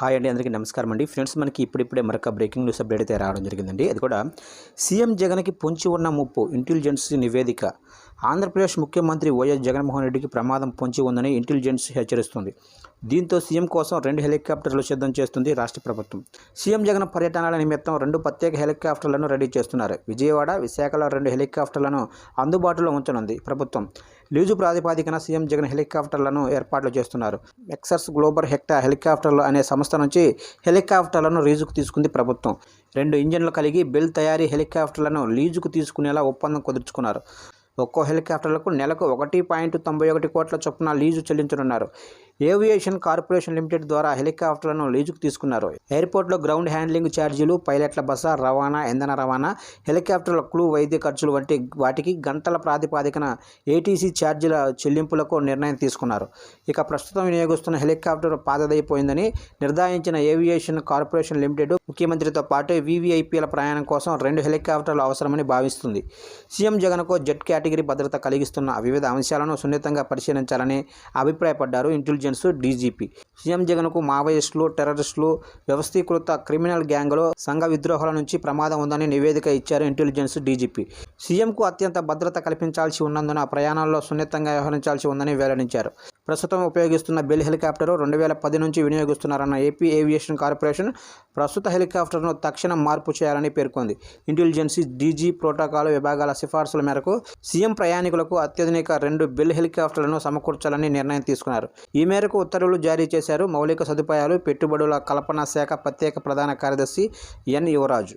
Hi అండి అందరికీ నమస్కారం అండి. ఫ్రెండ్స్ మనకి ఇప్పుడిప్పుడే మరొక బ్రేకింగ్ న్యూస్ అప్డేట్ అయితే రావడం జరిగిందండి. అది కూడా సీఎం జగన్కి పొంచి ఉన్న ముప్పు ఇంటెలిజెన్స్ నివేదిక. ఆంధ్రప్రదేశ్ ముఖ్యమంత్రి వైఎస్ జగన్మోహన్ రెడ్డికి ప్రమాదం పొంచి ఉందని ఇంటెలిజెన్స్ హెచ్చరిస్తుంది. దీంతో సీఎం కోసం రెండు హెలికాప్టర్లు సిద్ధం చేస్తుంది రాష్ట్ర ప్రభుత్వం. సీఎం జగన్ పర్యటనల నిమిత్తం రెండు ప్రత్యేక హెలికాప్టర్లను రెడీ చేస్తున్నారు. విజయవాడ విశాఖలో రెండు హెలికాప్టర్లను అందుబాటులో ఉంచనుంది ప్రభుత్వం. లీజు ప్రాతిపాదికన సీఎం జగన్ హెలికాప్టర్లను ఏర్పాట్లు చేస్తున్నారు. ఎక్సర్స్ గ్లోబల్ హెక్టా హెలికాప్టర్లు అనే సంస్థ నుంచి హెలికాప్టర్లను లీజుకు తీసుకుంది ప్రభుత్వం. రెండు ఇంజన్లు కలిగి బెల్ తయారీ హెలికాప్టర్లను లీజుకు తీసుకునేలా ఒప్పందం కుదుర్చుకున్నారు. ఒక్కో హెలికాప్టర్లకు నెలకు ఒకటి పాయింట్ తొంభై ఒకటి కోట్ల చొప్పున లీజు చెల్లించనున్నారు. ఏవియేషన్ కార్పొరేషన్ లిమిటెడ్ ద్వారా హెలికాప్టర్లను లీజుకు తీసుకున్నారు. ఎయిర్పోర్ట్లో గ్రౌండ్ హ్యాండ్లింగ్ ఛార్జీలు పైలట్ల బస రవాణా ఇంధన రవాణా హెలికాప్టర్ల క్లూ వైద్య ఖర్చులు వంటి వాటికి గంటల ప్రాతిపాదికన ఏటీసీ ఛార్జీల చెల్లింపులకు నిర్ణయం తీసుకున్నారు. ఇక ప్రస్తుతం వినియోగిస్తున్న హెలికాప్టర్ పాతదైపోయిందని నిర్ధారించిన ఏవియేషన్ కార్పొరేషన్ లిమిటెడ్ ముఖ్యమంత్రితో పాటు వీవీఐపీల ప్రయాణం కోసం రెండు హెలికాప్టర్లు అవసరమని భావిస్తుంది. సీఎం జగన్కు జెట్ కేటగిరీ భద్రత కలిగిస్తున్న వివిధ అంశాలను సున్నితంగా పరిశీలించాలని అభిప్రాయపడ్డారు. ఇంటెలిజెన్స్ డీజీపీ సీఎం జగన్కు మావోయిస్టులు టెర్రరిస్టులు వ్యవస్థీకృత క్రిమినల్ గ్యాంగ్లో సంఘ విద్రోహాల నుంచి ప్రమాదం ఉందని నివేదిక ఇచ్చారు ఇంటెలిజెన్స్ డీజీపీ. సీఎంకు అత్యంత భద్రత కల్పించాల్సి ఉన్నందున ప్రయాణాల్లో సున్నితంగా వ్యవహరించాల్సి ఉందని వెల్లడించారు. ప్రస్తుతం ఉపయోగిస్తున్న బెల్ హెలికాప్టర్ రెండు వేల పది నుంచి వినియోగిస్తున్నారన్న ఏపీ ఏవియేషన్ కార్పొరేషన్ ప్రస్తుత హెలికాప్టర్ను తక్షణం మార్పు చేయాలని పేర్కొంది. ఇంటెలిజెన్సీ డీజీ ప్రోటోకాల్ విభాగాల సిఫార్సుల మేరకు సీఎం ప్రయాణికులకు అత్యాధునిక రెండు బెల్ హెలికాప్టర్లను సమకూర్చాలని నిర్ణయం తీసుకున్నారు. ఈ మేరకు ఉత్తర్వులు జారీ చేసి చేశారు. మౌలిక సదుపాయాలు పెట్టుబడుల కల్పన శాఖ ప్రత్యేక ప్రధాన కార్యదర్శి ఎన్ యువరాజు.